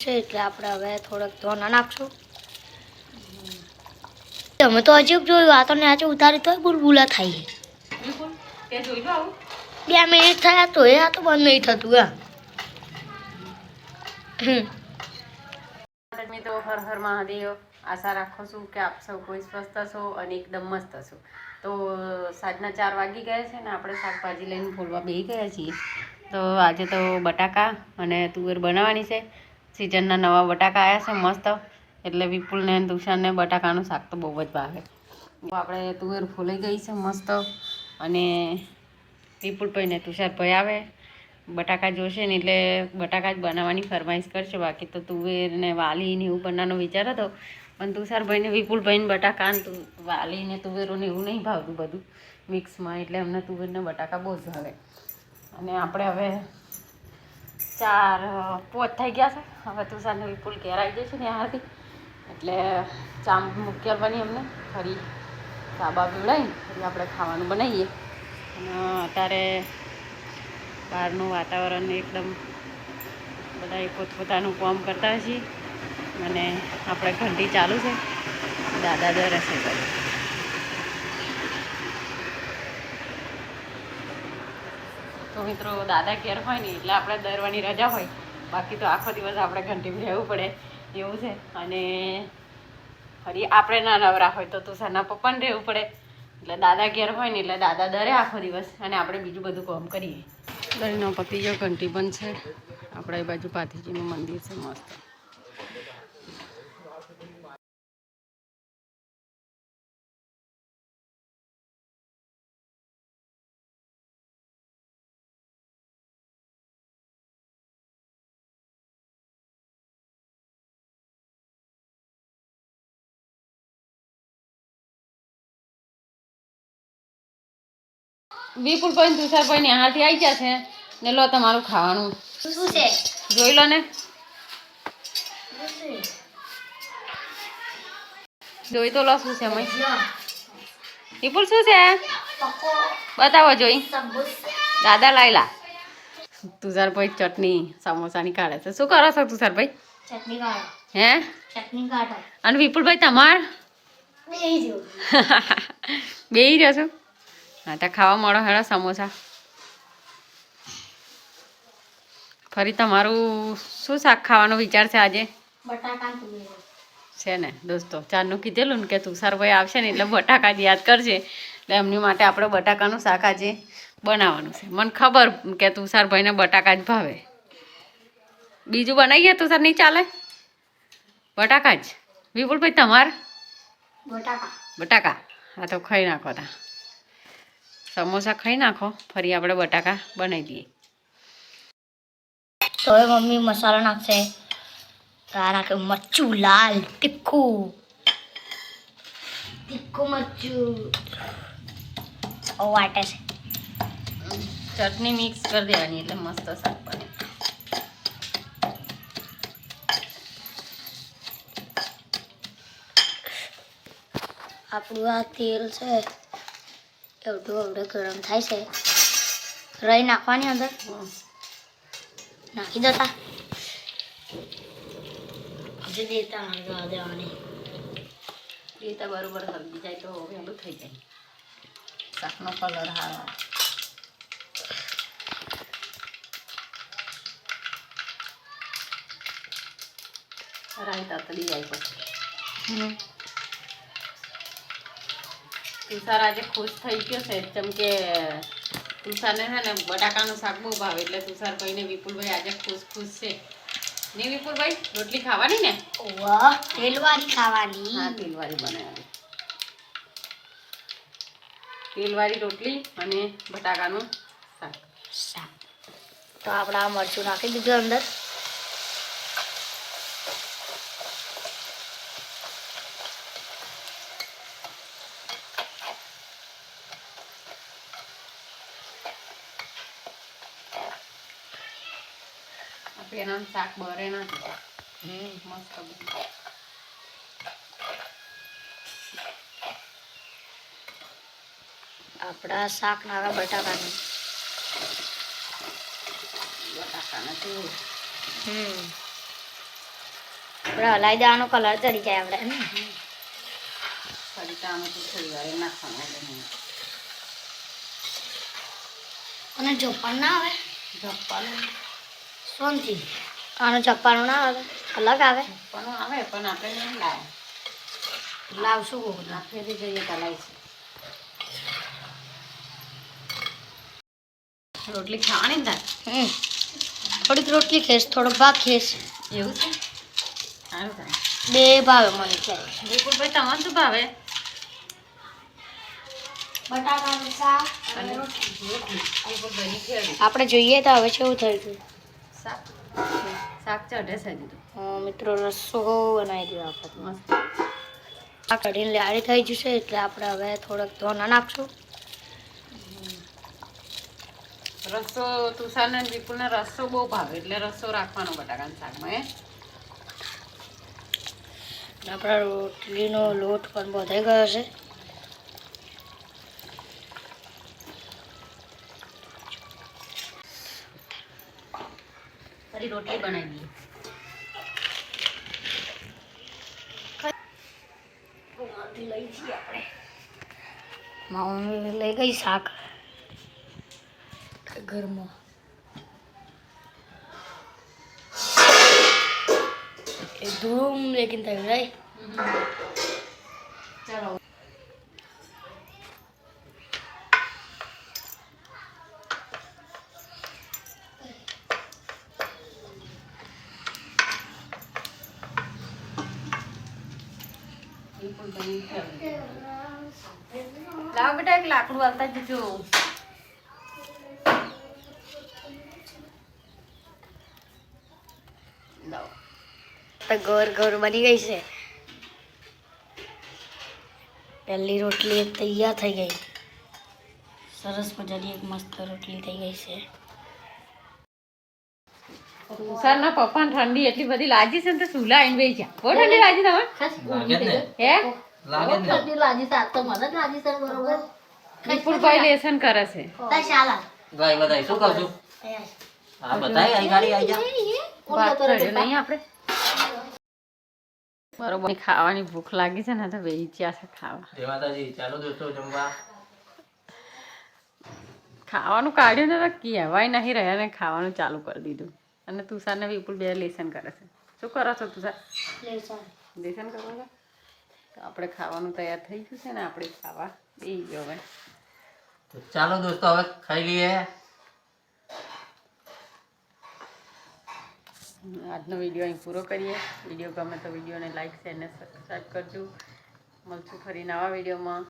છે એટલે આપણે હવે થોડોક ધોના નાખશું. તમે તો હજી જોયું આ તો નાચે ઉતારી તો બુલબુલા થાય બે મિનિટ થયા તો એ આ તો બંધ નહીં થતું હા મિત્રો હર હર મહાદેવ આશા રાખો છું કે આપ સૌ કોઈ સ્વસ્થ હશો અને એકદમ મસ્ત હશો. તો સાંજના ચાર વાગી ગયા છે ને આપણે શાકભાજી લઈને ફોલવા બેસી ગયા છીએ. તો આજે તો બટાકા અને તુવેર બનાવવાની છે. સિઝનના નવા બટાકા આવ્યા છે, મસ્ત. એટલે વિપુલને તુષારને બટાકાનું શાક તો બહુ જ ભાવે. આપણે તુવેર ફૂલાઈ ગઈ છે, મસ્ત. અને વિપુલભાઈ ને તુષારભાઈ આવે. બટાકા જોશે ને એટલે બટાકા જ બનાવવાની ફરમાઈશ કરશે. બાકી તો તુવેર ને વાલી ને એવું બનાવવાનો વિચાર હતો. પણ તુષારભાઈને વિપુલભાઈને બટાકા ને તુ- વાલી ને તુવેરો ને એવું નહીં ભાવતું બધું. મિક્સમાં એટલે એમને તુવેર ને બટાકા બહુ જ ભાવે. અને આપણે હવે ચાર પોત થઈ ગયા છે. હવે તુષાર ને વિપુલ ઘેર આવી જશે ને ત્યાંથી એટલે ચા મૂકી આવવાની અમને. ફરી ચા બા પીવડાવી ફરી આપણે ખાવાનું બનાવીએ. અને અત્યારે બહારનું વાતાવરણ એકદમ બધા પોતપોતાનું કામ કરતા છીએ અને આપણે ઘંટી ચાલુ છે. દાદા દર હશે કરે તો મિત્રો દાદા ઘેર હોય ને એટલે આપણે દરવાની રજા હોય. બાકી તો આખો દિવસ આપણે ઘંટી રહેવું પડે, એવું છે. અને ફરી આપણે ના નવરા હોય તો તુષારના પપ્પાને રહેવું પડે. એટલે દાદા ઘેર હોય ને એટલે દાદા દરે આખો દિવસ અને આપણે બીજું બધું કામ કરીએ. દરનો પતિ જો ઘંટી પણ છે. આપણે એ બાજુ પાથીજીનું મંદિર છે મસ્ત. વિપુલભાઈ તુષારભાઈ ને હાથી આવી ગયા છે. ને લો તમારું ખાવાનું. શું છે? જોઈ લો ને. જોઈ તો લો શું છે મય. વિપુલ શું છે? બતાવો જોઈ. દાદા લાયલા. તુષારભાઈ ચટણી સમોસાની કાઢે છે. શું કરો છો તુષારભાઈ ચટણી કાઢો. હે? ચટણી કાઢો. અને વિપુલભાઈ તમાર? બે રહ્યો છો? હા તો ખાવા મળો હેડો સમોસા. ફરી તમારું શું શાક ખાવાનો વિચાર છે આજે? છે ને દોસ્તો ચારનું કીધેલું ને કે તુષારભાઈ આવશે ને એટલે બટાકા જ યાદ કરશે એટલે એમની માટે આપણે બટાકાનું શાક આજે બનાવવાનું છે. મને ખબર કે તુષારભાઈને બટાકા જ ભાવે. બીજું બનાવીએ તુષાર નહીં ચાલે? બટાકા જ. વિપુલભાઈ તમાર? બટાકા. બટાકા. હા તો ખાઈ નાખો તા. સમોસા ખાઈ નાખો ફરી આપણે બટાકા બનાવી દઈએ. તો હવે મમ્મી મસાલો નાખશે. આ નાખે મરચું લાલ તીખું. તીખું મરચું. ઓ વાટે છે. ચટણી મિક્સ કરી દેવાની એટલે મસ્ત શાક બને. આપણું આ તેલ છે. એવડું એવડું ગરમ થાય છે. રહી નાખવાની અંદર. નાખી દેતા હજુ દેતા હળવા દેવાની. એ તો બરોબર હલદી જાય તો વહેલું થઈ જાય. શાકનો કલર હા. રાઈ તતડી જાય પછી તુષાર આજે ખુશ થઈ ગયો છે જેમ કે તુષારને છે ને બટાકાનું શાક બહુ ભાવે એટલે તુષારભાઈ કહીને વિપુલભાઈ આજે ખુશ ખુશ છે. ને વિપુલભાઈ રોટલી ખાવાની ને? વાહ તેલવાળી ખાવાની. હા તેલવાળી બનાવી. તેલવાળી રોટલી અને બટાકાનું શાક. શાક. તો આપણે આ મરચું નાખી દીધું અંદર. આપણે એના શાક બરે ના મસ્ત આપણા શાક નાખા બટાકાનું બટાકા નથી હમ આપણે હલાઈ દેવાનો કલર ચડી જાય આપણે ફરી ટામેટું થોડી વાર નાખવાનું અને જોપણ ના આવે જપ્પાનું સોનથી. આનો જપ્પાનું ના આવે અલગ આવે. પણ આવે પણ આપણે નહીં લાવે. લાવશું કોક આ ફેરી જઈએ કલાઈ છે રોટલી ખાવાની ને હમ. થોડીક રોટલી ખેસ થોડો ભાગ ખેસ એવું છે? સારું બે ભાવે મને છે ભાઈ તમારે શું ભાવે? બટાકાનું શાક અને રોટલી. આપણે જોઈએ તો હવે કેવું થયું હતું શાક? શાક ચઢે છે દીધું. મિત્રો રસો બનાવી દીધો આપણે મસ્ત. આ કઢીને લાડી થઈ જશે એટલે આપણે હવે થોડોક ધોના નાખશું. રસો તુષારને વિપુલને રસો બહુ ભાવે એટલે રસો રાખવાનો બટાકાના શાકમાં હે? આપણા રોટલીનો લોટ પણ બધાઈ ગયો છે. ફરી રોટલી બનાવી દઈએ મમ્મી લઈ ગઈ શાક. ઘરમાં. એ ધૂમ લેકિન થયું રાઈ ચાલો. લાવ બેટા એક લાકડું આવતા જજો. તો ઘર ઘર બની ગઈ છે. પહેલી રોટલી એક તૈયાર થઈ ગઈ. સરસ મજાની એક મસ્ત રોટલી થઈ ગઈ છે. તુષારના પપ્પાને ઠંડી એટલી બધી લાગી છે ને તો સુલા આવીને બેસી જા બહુ ઠંડી લાગી તમે લાગે જ ને હે લાગે જ ને વિપુલભાઈ લેસન કરે છે. ભાઈ બધાય શું કહું છું? હા બધાય અહીં ગાડી આવી જા. વાત કર્યો નહીં આપણે. બરોબર ખાવાની ભૂખ લાગી છે ને તો વેચ્યા છે ખાવા. જય માતાજી ચાલો દોસ્તો જમવા. ખાવાનું કાઢ્યું ને તો કહેવાય નહીં રહ્યા ને ખાવાનું ચાલુ કરી દીધું. અને તુષાર ને વિપુલ બે લેસન કરે છે. શું કરો છો તુષાર? લેસન કરો છો? તો આપણે ખાવાનું તૈયાર થઈ ગયું છે ને આપણે ખાવા. બેસી ગયો હવે. તો ચાલો દોસ્તો હવે ખાઈ લઈએ. આજનો વીડિયો અહીં પૂરો કરીએ. વીડિયો ગમે તો વિડીયોને લાઈક શેર એને સબસ્ક્રાઈબ કરજો. મળશું ફરી નવા વિડીયોમાં.